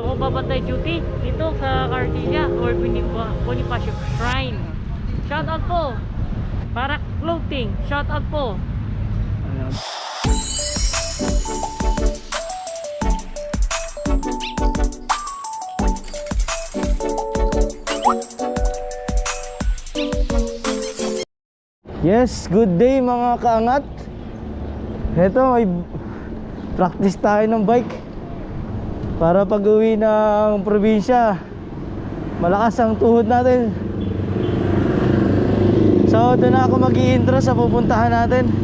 Ako babantay duty dito sa Cartilla or Bonifa- Bonifacio Shrine. Shout out po! Para clothing, shout out po! Ayan. Yes, good day mga kaangat. Ito, may practice tayo ng bike. Para pag uwi ng probinsya, malakas ang tuhod natin. So, doon ako mag intro sa pupuntahan natin.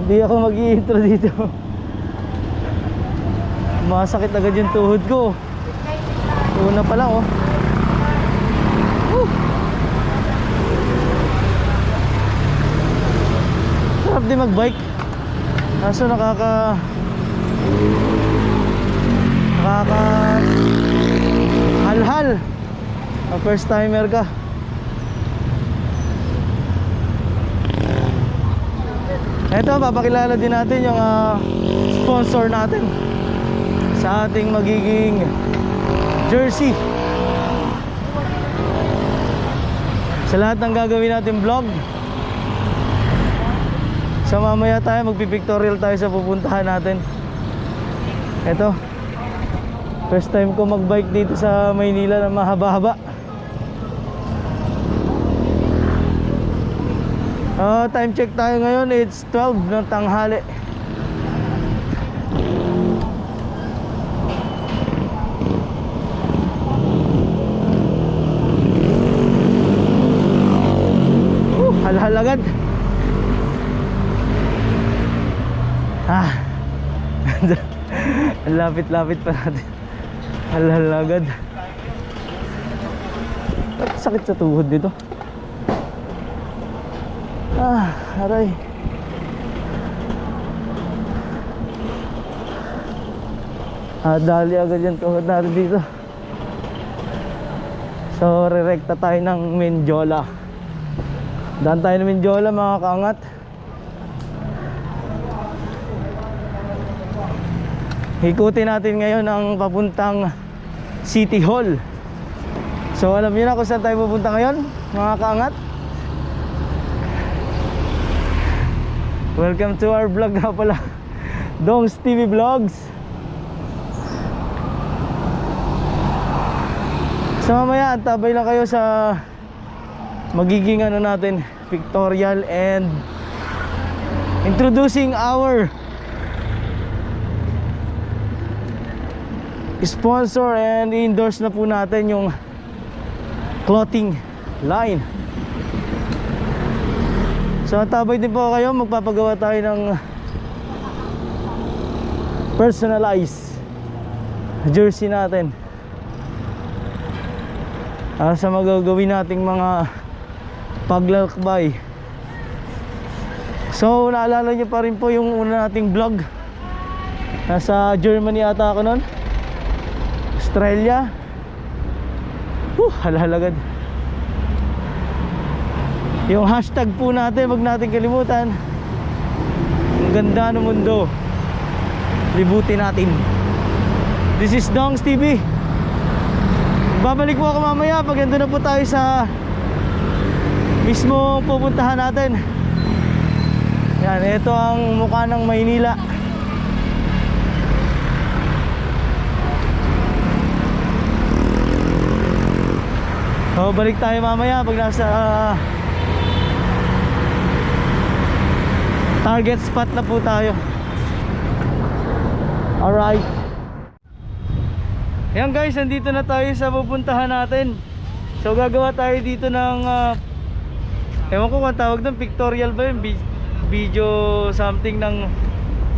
Hindi ako mag intro dito. Masakit agad yung tuhod ko. Una pa lang, oh. Sarap din magbike. Kaso nakaka... Nakaka... Halhal. Ang first timer ka. Ito, papakilala din natin yung ah, sponsor natin sa ating magiging jersey. Sa lahat ng gagawin natin vlog. So mamaya tayo magpipictorial tayo sa pupuntahan natin. Ito. First time ko magbike dito sa Maynila na mahaba-haba. Ah, time check tayo ngayon. It's 12 ng tanghali. Uh, halhal agad. Ang lapit-lapit pa natin. Halhal agad. Sakit sa tuhod dito. Ah, aray. Ah, dali agad yung tuhod natin dito. So, rerekta tayo ng Menjola. Daan tayo ng Menjola mga kaangat. Ikutin natin ngayon ang papuntang City Hall. So, alam niyo na kung saan tayo pupunta ngayon, mga kaangat? Welcome to our vlog nga pala Dongs TV Vlogs So mamaya antabay lang kayo sa Magiging ano natin Pictorial and Introducing our Sponsor and endorse na po natin yung Clothing line So tabay din po kayo, magpapagawa tayo ng personalized jersey natin. Ah, sa magagawin nating mga paglalakbay. So naalala niyo pa rin po yung una nating vlog. Nasa Germany ata ako noon. Australia. Huh, halalagad. Yung hashtag po natin, wag natin kalimutan. Ang ganda ng mundo. Libutin natin. This is Dongs TV. Babalik po ako mamaya pag nandun na po tayo sa mismong pupuntahan natin. Yan, ito ang mukha ng Maynila. So, balik tayo mamaya pag nasa ah, target spot na po tayo. Alright. Yan guys nandito na tayo sa pupuntahan natin. So gagawa tayo dito ng ah, ewan ko kung tawag doon pictorial ba yun? Vi- video something ng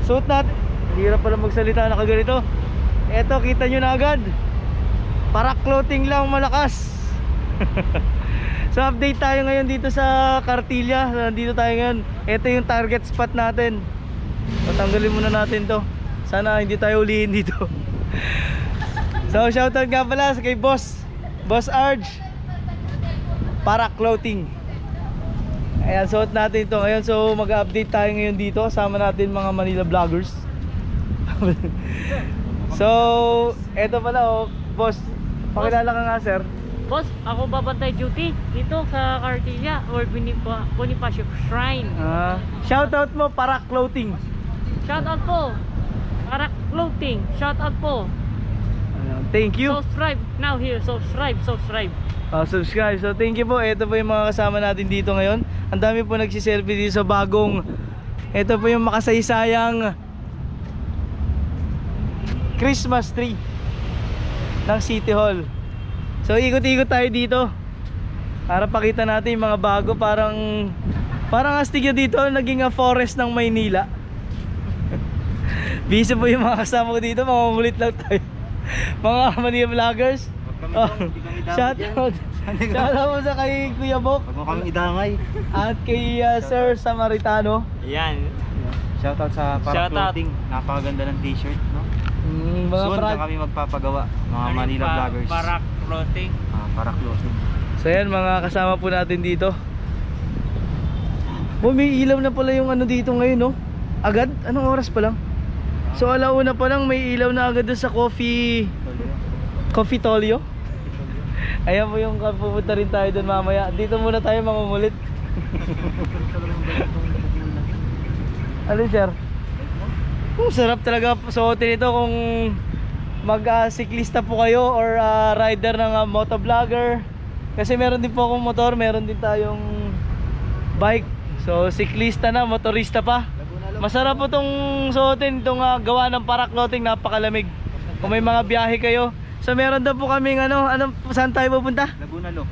suit natin. Hirap pala magsalita na kaganito. Eto kita nyo na agad. Para clothing lang malakas So update tayo ngayon dito sa Cartilla. Nandito tayo ngayon. Ito yung target spot natin. Patanggalin muna natin to. Sana hindi tayo ulihin dito. so shoutout nga pala sa kay Boss. Boss Arj. Para clothing. Ayan, suot natin ito ngayon. So, mag-update tayo ngayon dito. Kasama natin mga Manila vloggers. so, eto pala oh. Boss, pakilala ka nga sir. Boss, ako babantay duty dito sa Cartilla or Bonifa- Bonifacio Shrine. Ah, shoutout mo para clothing. Shout out po. Para clothing. Shout out po. Ayan, Thank you. Subscribe now here. Subscribe, subscribe. Ah, subscribe. So thank you po. Ito po yung mga kasama natin dito ngayon. Ang dami po nagsiselfie dito sa bagong ito po yung makasaysayang Christmas tree ng City Hall. So ikot-ikot tayo dito para pakita natin yung mga bago parang parang astig yun dito naging ah, forest ng Maynila. Busy po yung mga kasama ko dito, mga lang tayo. mga Manila vloggers. Oh, shout out. Shout out po sa kay Kuya Bok Huwag mo kaming idangay. at kay uh, Sir Samaritano. Yan. Shoutout sa para clothing. Napakaganda ng t-shirt, no? Mm, mga Soon na kami magpapagawa, mga Manila vloggers. Para clothing. Ah, para clothing. So yan mga kasama po natin dito. Oh, may ilaw na pala yung ano dito ngayon, no? Agad? Anong oras pa lang? So alauna pa lang may ilaw na agad sa coffee Coffee Tolio. Ayan po yung pupunta rin tayo doon mamaya. Dito muna tayo mamumulit. ano sir? Kung sarap talaga suotin ito kung mag-siklista po kayo or ah, rider ng ah, motovlogger. Kasi meron din po akong motor, meron din tayong bike. So siklista na, motorista pa. Masarap po itong suotin, itong ah, gawa ng parakloting, napakalamig. Kung may mga biyahe kayo. So meron daw po kaming ano, ano saan tayo pupunta? Laguna Lo.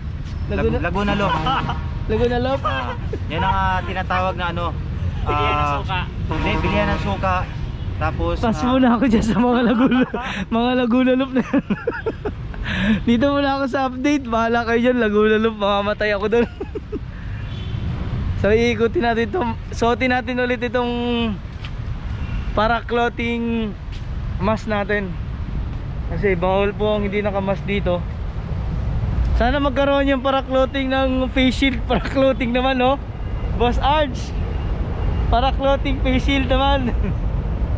Laguna? Lagu- Laguna Lo. Laguna Lop. Ah, yan ang ah, tinatawag na ano. Bigyan ng ah, suka. Hindi, bilihan ng suka. Tapos, Pass ah, muna ako dyan sa mga Laguna, mga Laguna Loop na yan. Dito muna ako sa update. Bahala kayo dyan, Laguna Loop. Mamamatay ako doon. so iikutin natin itong, suotin natin ulit itong para clothing mask natin. Kasi bawal po ang hindi nakamas dito. Sana magkaroon yung para clothing ng face shield. Para clothing naman, no? Boss Arch. Para clothing face shield naman.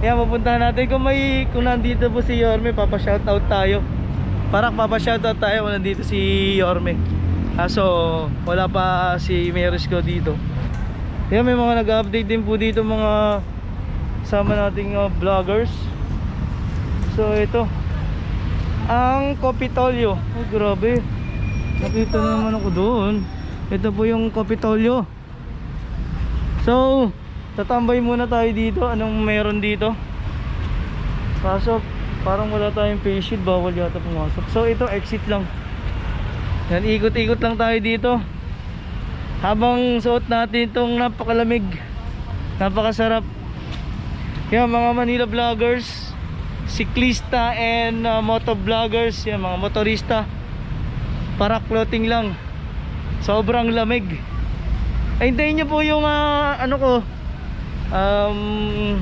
Kaya pupuntahan natin kung may kung nandito po si Yorme, papa-shoutout tayo. Para papa-shoutout tayo kung nandito si Yorme. Kaso wala pa si Merisco dito. Kaya may mga nag-update din po dito mga sama nating uh, vloggers. So ito ang Capitolio. Oh, grabe. Nakita na naman ako doon. Ito po yung Capitolio. So, tatambay muna tayo dito. Anong meron dito? Kaso, parang wala tayong face shield. Bawal yata pumasok. So, ito exit lang. Yan, ikot-ikot lang tayo dito. Habang suot natin itong napakalamig. Napakasarap. Yan, mga Manila vloggers, siklista and uh, moto vloggers, yan, mga motorista. Para clothing lang. Sobrang lamig. Ay, hintayin nyo po yung ah, ano ko um,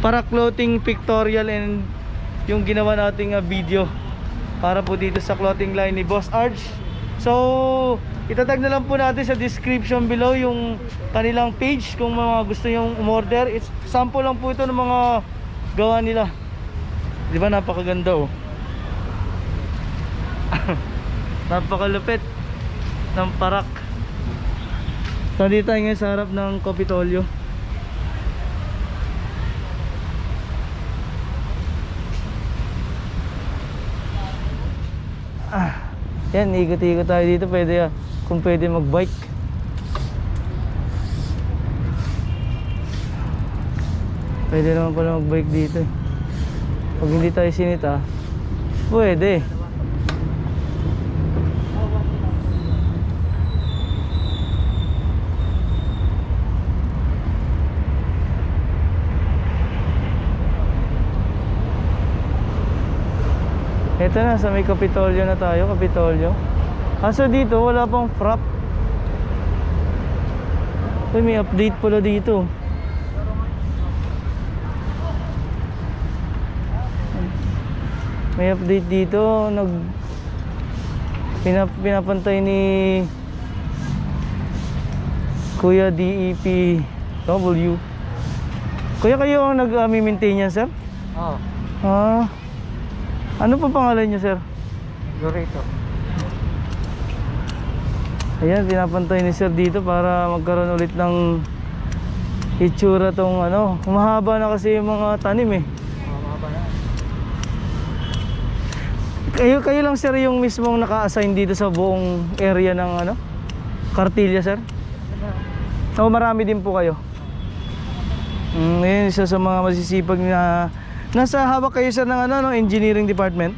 para clothing pictorial and yung ginawa nating ah, video para po dito sa clothing line ni Boss Arch. So itatag na lang po natin sa description below yung kanilang page kung mga gusto yung umorder. It's sample lang po ito ng mga gawa nila. Di ba napakaganda oh? Napakalupit ng parak. So dito tayo ngayon sa harap ng Capitolio Ah, yan, ikot-ikot tayo dito. Pwede ah, kung pwede mag-bike. Pwede naman pala mag-bike dito eh. Pag hindi tayo sinita Pwede Ito na, sa may Kapitolyo na tayo, Kapitolyo. Kaso dito, wala pang frap. Uy, may update pala dito. May update dito, nag pinap pinapantay ni Kuya DEP W. Kuya kayo ang nag-maintain yan, sir? Oo. Ah. Ano po pangalan niyo, sir? Lorito. Ayan, pinapantay ni sir dito para magkaroon ulit ng itsura tong ano. Humahaba na kasi yung mga tanim eh. Kayo, kayo lang sir yung mismong naka-assign dito sa buong area ng ano? Kartilya sir? O marami din po kayo? Mm, yun, isa sa mga masisipag na Nasa hawak kayo sir ng ano, no, engineering department?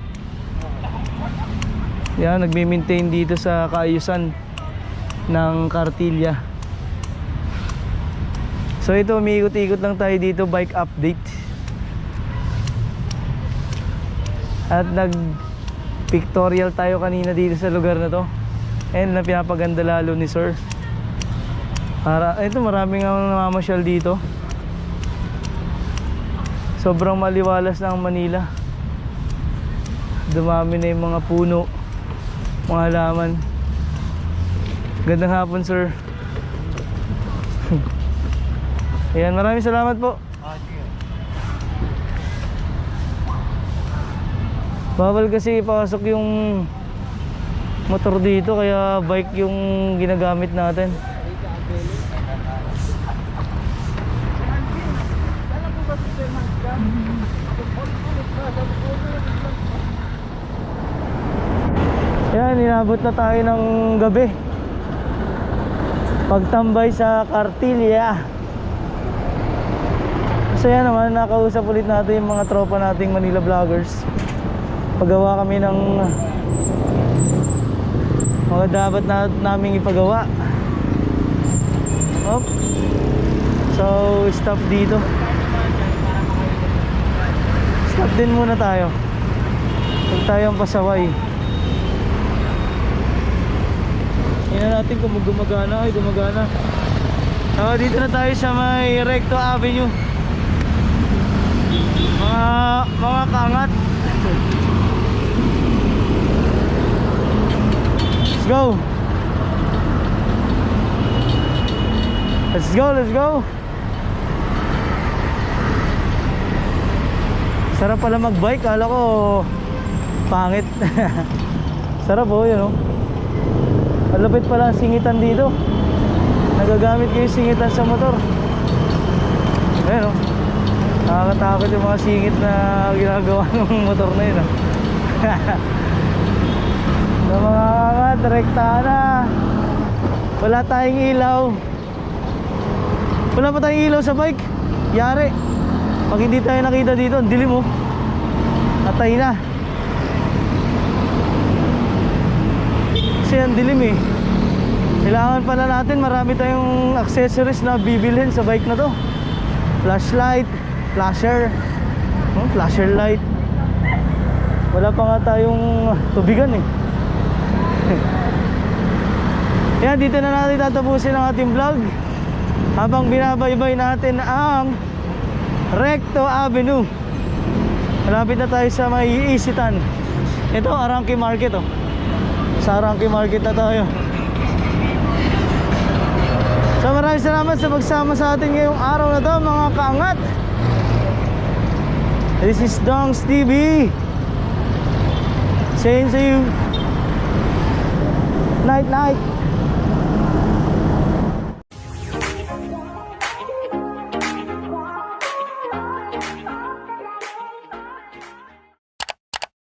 Yan, nagme-maintain dito sa kaayusan ng Kartilya. So ito, umiikot-ikot lang tayo dito, bike update. At nag pictorial tayo kanina dito sa lugar na to. And na pinapaganda lalo ni Sir. Para, ito maraming ang namamasyal dito. Sobrang maliwalas na ang Manila. Dumami na yung mga puno, mga halaman. Gandang hapon, sir. Ayan, maraming salamat po. Bawal kasi ipasok yung motor dito kaya bike yung ginagamit natin. Yan, inabot na tayo ng gabi. Pagtambay sa Kartilya. Masaya naman, nakausap ulit natin yung mga tropa nating Manila Vloggers. Pagawa kami ng mga dapat na naming ipagawa. Op. So, stop dito. Stop din muna tayo. Huwag tayong pasaway. Tingnan natin kung gumagana. Ay, gumagana. So, dito na tayo sa may Recto Avenue. Mga, mga kaangat. Let's go. Let's go, let's go. Sarap pala magbike. Kala ko pangit. Sarap oh, yun oh. Malapit pala ang singitan dito. Nagagamit ko yung singitan sa motor. Ayan oh. Nakakatakot yung mga singit na ginagawa ng motor na yun oh. Sa mga angat, rekta na. Wala tayong ilaw. Wala pa tayong ilaw sa bike. Yari. Pag hindi tayo nakita dito, ang dilim oh. Atay na. Kasi ang dilim eh. Kailangan pala natin marami tayong accessories na bibilhin sa bike na to. Flashlight, flasher, oh, flasher light. Wala pa nga tayong tubigan eh. Yan, dito na natin tatapusin ang ating vlog habang binabaybay natin ang Recto Avenue. Malapit na tayo sa may Isitan. Ito, Arangke Market oh. Sa Arangke Market na tayo. So maraming salamat sa pagsama sa atin ngayong araw na to mga kaangat. This is Dongs TV. Saying to you, night night.